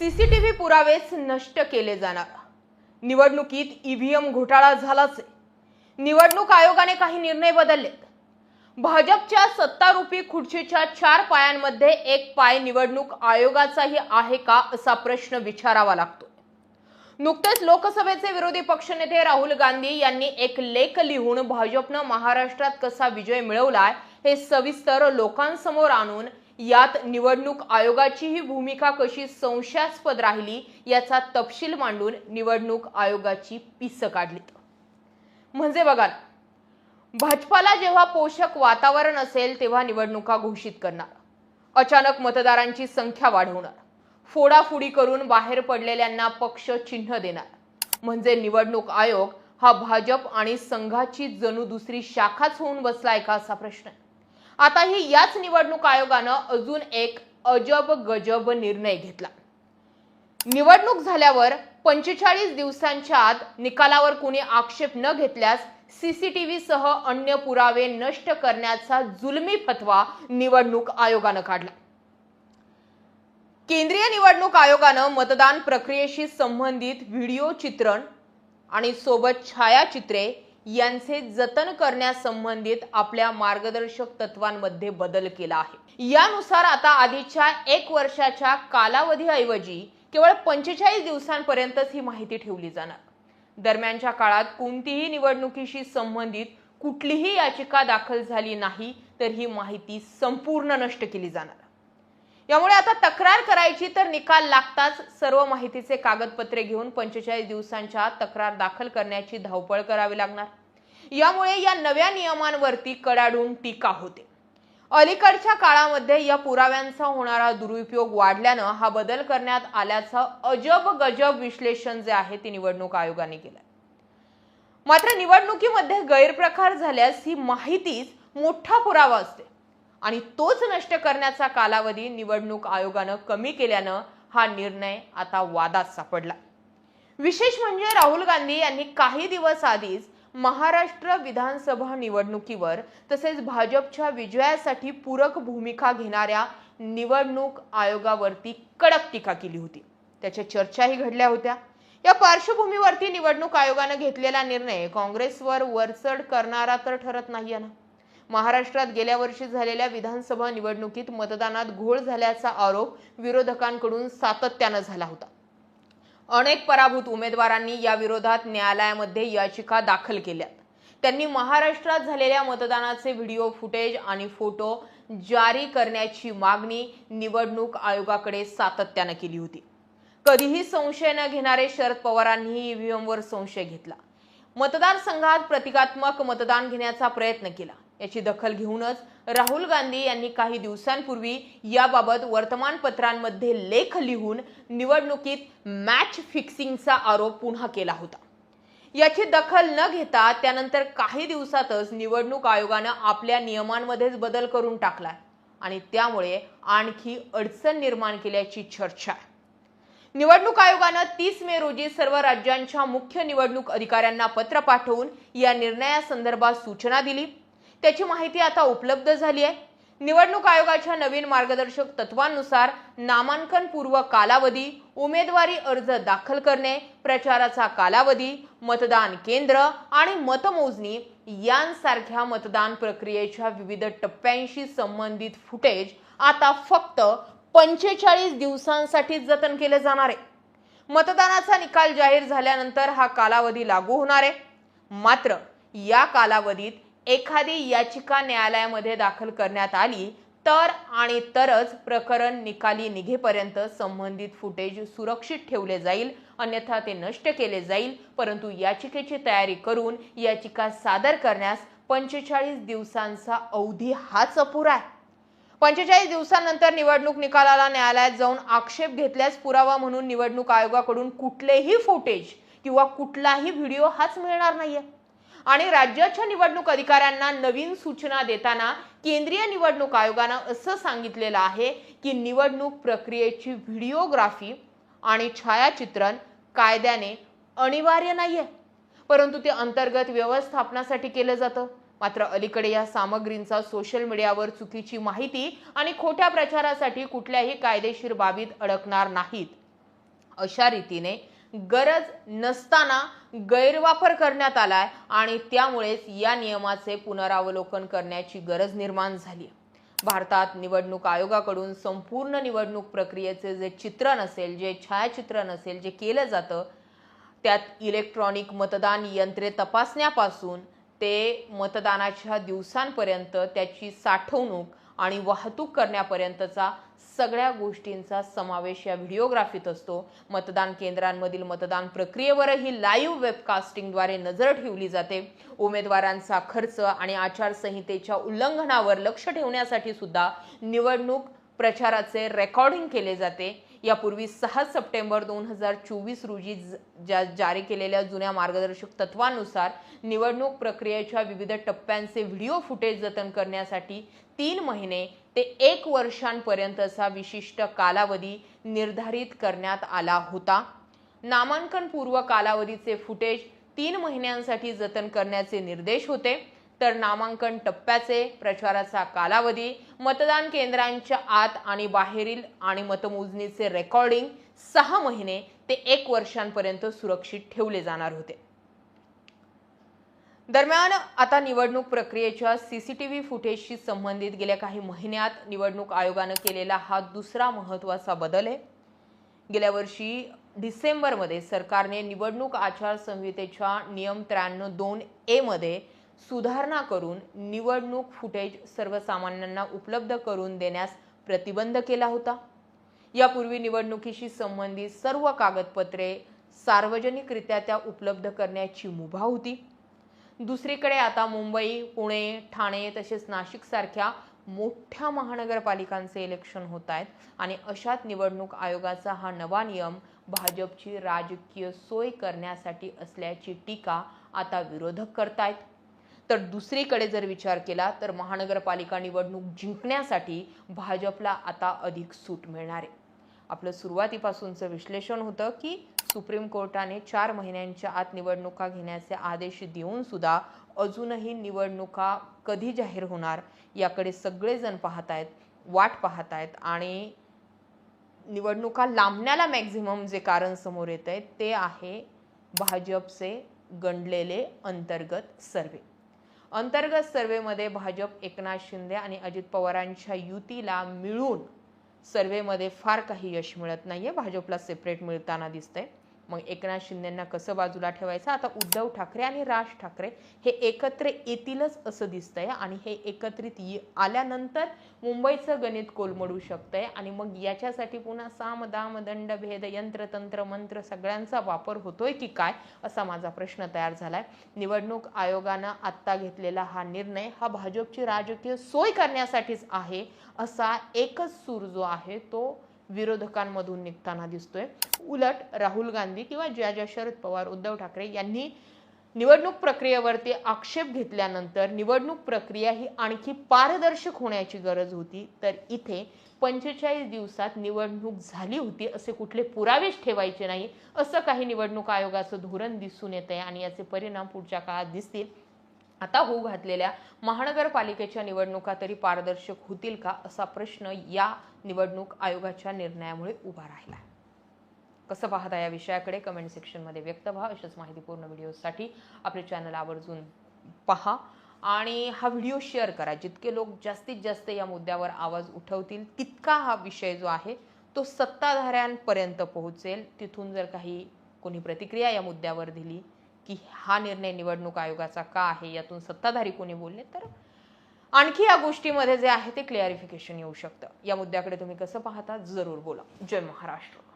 CCTV पुरावेच नष्ट केले जाणार. निवडणुकीत ईव्हीएम घोटाळा झालाच निवडणूक आयोगाने काही निर्णय बदललेत. भाजपच्या सत्तारूपी खुर्चीच्या चार पायांमध्ये एक पाय निवडणूक आयोगाचाही आहे का असा प्रश्न विचारावा लागतो नुकतेच लोकसभेचे विरोधी पक्षनेते राहुल गांधी यांनी एक लेख लिहून भाजपनं महाराष्ट्रात कसा विजय मिळवलाय हे सविस्तर लोकांसमोर आणून यात निवडणूक आयोगाची ही भूमिका कशी संशयास्पद राहिली याचा तपशील मांडून निवडणूक आयोगाची पिस काढलीत. म्हणजे बघा भाजपाला जेव्हा पोषक वातावरण असेल तेव्हा निवडणुका घोषित करणार. अचानक मतदारांची संख्या वाढवणार. फोडाफोडी करून बाहेर पडलेल्यांना पक्ष चिन्ह देणार. म्हणजे निवडणूक आयोग हा भाजप आणि संघाची जणू दुसरी शाखाच होऊन बसलाय का असा प्रश्न आहे. आताही याच निवडणूक आयोगानं अजून एक अजब गजब निर्णय घेतला. निवडणूक झाल्यावर पंचेचाळीस दिवसांच्या आत निकालावर कुणी आक्षेप न घेतल्यास सीसीटीव्ही सह अन्य पुरावे नष्ट करण्याचा जुलमी फतवा निवडणूक आयोगानं काढला. केंद्रीय निवडणूक आयोगानं मतदान प्रक्रियेशी संबंधित व्हिडिओ चित्रण आणि सोबत छायाचित्रे यांचे जतन करण्यासंबंधित आपल्या मार्गदर्शक तत्वांमध्ये बदल केला आहे. यानुसार आता आधीच्या एक वर्षाच्या कालावधीऐवजी केवळ पंचेचाळीस दिवसांपर्यंतच ही माहिती ठेवली जाणार. दरम्यानच्या काळात कोणतीही निवडणुकीशी संबंधित कुठलीही याचिका दाखल झाली नाही तर ही माहिती संपूर्ण नष्ट केली जाणार. यामुळे आता तक्रार करायची तर निकाल लागताच सर्व माहितीचे कागदपत्रे घेऊन पंचेचाळीस दिवसांच्या तक्रार दाखल करण्याची धावपळ करावी लागणार. यामुळे या नव्या नियमांवरती कडाडून टीका होते. अलीकडच्या काळामध्ये या पुराव्यांचा होणारा दुरुपयोग वाढल्यानं हा बदल करण्यात आल्याचं अजब गजब विश्लेषण जे आहे ते निवडणूक आयोगाने केलं मात्र निवडणुकीमध्ये गैरप्रकार झाल्यास ही माहितीच मोठा पुरावा असते. आणि तोच नष्ट करण्याचा कालावधी निवडणूक आयोगानं कमी केल्यानं हा निर्णय आता वादात सापडला. विशेष म्हणजे राहुल गांधी यांनी काही दिवस आधीच महाराष्ट्र विधानसभा निवडणुकीवर तसेच भाजपच्या विजयासाठी पूरक भूमिका घेणाऱ्या निवडणूक आयोगावरती कडक टीका केली होती. त्याच्या चर्चाही घडल्या होत्या. या पार्श्वभूमीवरती निवडणूक आयोगानं घेतलेला निर्णय काँग्रेसवर वरचढ करणारा तर ठरत नाही ना. महाराष्ट्रात गेल्या वर्षी झालेल्या विधानसभा निवडणुकीत मतदानात घोळ झाल्याचा आरोप विरोधकांकडून सातत्यानं झाला होता. अनेक पराभूत उमेदवारांनी या विरोधात न्यायालयामध्ये याचिका दाखल केल्या त्यांनी महाराष्ट्रात झालेल्या मतदानाचे व्हिडिओ फुटेज आणि फोटो जारी करण्याची मागणी निवडणूक आयोगाकडे सातत्यानं केली होती. कधीही संशय न घेणारे शरद पवारांनीही ईव्हीएमवर संशय घेतला. मतदारसंघात प्रतिकात्मक मतदान घेण्याचा प्रयत्न केला. याची दखल घेऊनच राहुल गांधी यांनी काही दिवसांपूर्वी याबाबत वर्तमानपत्रांमध्ये लेख लिहून निवडणुकीत मॅच फिक्सिंगचा आरोप पुन्हा केला होता. याची दखल न घेता त्यानंतर काही दिवसातच निवडणूक आयोगानं आपल्या नियमांमध्येच बदल करून टाकलाय आणि त्यामुळे आणखी अडचण निर्माण केल्याची चर्चा आहे. निवडणूक आयोगानं तीस मे रोजी सर्व राज्यांच्या मुख्य निवडणूक अधिकाऱ्यांना पत्र पाठवून या निर्णयासंदर्भात सूचना दिली. त्याची माहिती आता उपलब्ध झाली आहे. निवडणूक आयोगाच्या नवीन मार्गदर्शक तत्वांनुसार नामांकन पूर्व कालावधी उमेदवारी अर्ज दाखल करणे प्रचाराचा कालावधी मतदान केंद्र आणि मतमोजणी यांसारख्या मतदान प्रक्रियेच्या विविध टप्प्यांशी संबंधित फुटेज आता फक्त पंचेचाळीस दिवसांसाठी जतन केले जाणार आहे. मतदानाचा निकाल जाहीर झाल्यानंतर हा कालावधी लागू होणार आहे. मात्र या कालावधीत एखादी याचिका न्यायालयामध्ये दाखल करण्यात आली तर आणि तरच प्रकरण निकाली निघेपर्यंत संबंधित फुटेज सुरक्षित ठेवले जाईल अन्यथा ते नष्ट केले जाईल. परंतु याचिकेची तयारी करून याचिका सादर करण्यास पंचेचाळीस दिवसांचा अवधी हाच अपुरा आहे. पंचेचाळीस दिवसानंतर निवडणूक निकालाला न्यायालयात जाऊन आक्षेप घेतल्यास पुरावा म्हणून निवडणूक आयोगाकडून कुठलेही फुटेज किंवा कुठलाही व्हिडिओ हाच मिळणार नाहीये. आणि राज्याच्या निवडणूक अधिकाऱ्यांना नवीन सूचना देताना केंद्रीय निवडणूक आयोगानं असं सांगितलेलं आहे की निवडणूक प्रक्रियेची व्हिडिओग्राफी आणि छायाचित्रण कायद्याने अनिवार्य नाही आहे परंतु ते अंतर्गत व्यवस्थापनासाठी केलं जातं. मात्र अलीकडे या सामग्रींचा सोशल मीडियावर चुकीची माहिती आणि खोट्या प्रचारासाठी कुठल्याही कायदेशीर बाबीत अडकणार नाहीत. अशा रीतीने गरज नसताना गैरवापर करण्यात आलाय आणि त्यामुळेच या नियमाचे पुनरावलोकन करण्याची गरज निर्माण झाली भारतात निवडणूक आयोगाकडून संपूर्ण निवडणूक प्रक्रियेचे जे चित्रण असेल जे छायाचित्रण असेल जे केलं जातं त्यात इलेक्ट्रॉनिक मतदान यंत्रे तपासण्यापासून ते मतदानाच्या दिवसांपर्यंत त्याची साठवणूक आणि वाहतूक करण्यापर्यंतचा सगळ्या गोष्टींचा समावेश या व्हिडिओग्राफीत असतो. मतदान केंद्रांमधील मतदान प्रक्रियेवरही लाईव्ह वेबकास्टिंगद्वारे नजर ठेवली जाते. उमेदवारांचा खर्च आणि आचारसंहितेच्या उल्लंघनावर लक्ष ठेवण्यासाठी सुद्धा निवडणूक प्रचाराचे रेकॉर्डिंग केले जाते. यापूर्वी सहा सप्टेंबर दोन हजार चोवीस रोजी ज- ज्या जारी केलेल्या जुन्या मार्गदर्शक तत्वानुसार निवडणूक प्रक्रियेच्या विविध टप्प्यांचे व्हिडिओ फुटेज जतन करण्यासाठी तीन महिने ते एक वर्षांपर्यंतचा विशिष्ट कालावधी निर्धारित करण्यात आला होता. नामांकनपूर्व कालावधीचे फुटेज तीन महिन्यांसाठी जतन करण्याचे निर्देश होते. तर नामांकन टप्प्याचे प्रचाराचा कालावधी मतदान केंद्रांच्या आत आणि बाहेरील आणि मतमोजणीचे रेकॉर्डिंग सहा महिने ते एक वर्षांपर्यंत सुरक्षित ठेवले जाणार होते. दरम्यान आता निवडणूक प्रक्रियेच्या सीसीटीव्ही फुटेजशी संबंधित गेल्या काही महिन्यात निवडणूक आयोगानं केलेला हा दुसरा महत्त्वाचा बदल आहे. गेल्या वर्षी डिसेंबरमध्ये सरकारने निवडणूक आचारसंहितेच्या नियम त्र्याण्णव दोन ए मध्ये सुधारणा करून निवडणूक फुटेज सर्वसामान्यांना उपलब्ध करून देण्यास प्रतिबंध केला होता. यापूर्वी निवडणुकीशी संबंधित सर्व कागदपत्रे सार्वजनिकरित्या त्या उपलब्ध करण्याची मुभा होती. दुसरीकडे आता मुंबई पुणे ठाणे तसेच नाशिकसारख्या मोठ्या महानगरपालिकांचे इलेक्शन होत आहेत आणि अशात निवडणूक आयोगाचा हा नवा नियम भाजपची राजकीय सोय करण्यासाठी असल्याची टीका आता विरोधक करतायत. तर दुसरीकडे जर विचार केला तर महानगरपालिका निवडणूक जिंकण्यासाठी भाजपला आता अधिक सूट मिळणार आहे. आपलं सुरुवातीपासूनचं विश्लेषण होतं की सुप्रीम कोर्टाने चार महिन्यांच्या आत निवडणुका घेण्याचे आदेश देऊन सुद्धा अजूनही निवडणुका कधी जाहीर होणार याकडे सगळेजण पाहत आहेत वाट पाहत आहेत आणि निवडणुका लांबण्याला मॅक्झिमम जे कारण समोर येत आहे ते आहे भाजपचे गणलेले अंतर्गत सर्वे. अंतर्गत सर्वेमध्ये भाजप एकनाथ शिंदे आणि अजित पवारांच्या युतीला मिळून सर्वेमध्ये फार काही यश मिळत नाहीये. भाजपला सेपरेट मिळताना दिसतंय. मग एकनाथ शिंदेंना कसं बाजूला ठेवायचं? आता उद्धव ठाकरे आणि राज ठाकरे हे एकत्र येतीलच असं दिसतंय आणि हे एकत्रित ये- आल्यानंतर मुंबईचं गणित कोलमडू शकतंय. आणि मग याच्यासाठी पुन्हा साम दाम दंड भेद यंत्र तंत्र मंत्र सगळ्यांचा वापर होतोय की काय असा माझा प्रश्न तयार झालाय. निवडणूक आयोगानं आत्ता घेतलेला हा निर्णय हा भाजपची राजकीय सोय करण्यासाठीच आहे असा एकच सूर जो आहे तो विरोधकांमधून निघताना दिसतोय. उलट राहुल गांधी किंवा ज्या ज्या शरद पवार उद्धव ठाकरे यांनी निवडणूक प्रक्रियेवरती आक्षेप घेतल्यानंतर निवडणूक प्रक्रिया ही आणखी पारदर्शक होण्याची गरज होती. तर इथे पंचेचाळीस दिवसात निवडणूक झाली होती असे कुठले पुरावेच ठेवायचे नाही. असं काही निवडणूक आयोगाचं धोरण दिसून येत आहे आणि याचे परिणाम पुढच्या काळात दिसतील. आता होऊ घातलेल्या महानगरपालिकेच्या निवडणुका तरी पारदर्शक होतील का असा प्रश्न या निवडणूक आयोगाच्या निर्णयामुळे उभा राहिला. कसं पाहता या विषयाकडे? कमेंट सेक्शनमध्ये व्यक्त व्हा. अशाच माहितीपूर्ण व्हिडिओसाठी आपले चॅनल आवर्जून पहा. आणि हा व्हिडिओ शेअर करा. जितके लोक जास्तीत जास्त या मुद्द्यावर आवाज उठवतील तितका हा विषय जो आहे तो सत्ताधाऱ्यांपर्यंत पोहोचेल. तिथून जर काही कोणी प्रतिक्रिया या मुद्द्यावर दिली की हा निर्णय निवडणूक आयोगाचा का आहे? यातून सत्ताधारी कोणी बोलले तर आणखी या गोष्टीमध्ये जे आहे ते क्लिअरिफिकेशन येऊ शकतं. या मुद्द्याकडे तुम्ही कसं पाहता? जरूर बोला. जय महाराष्ट्र.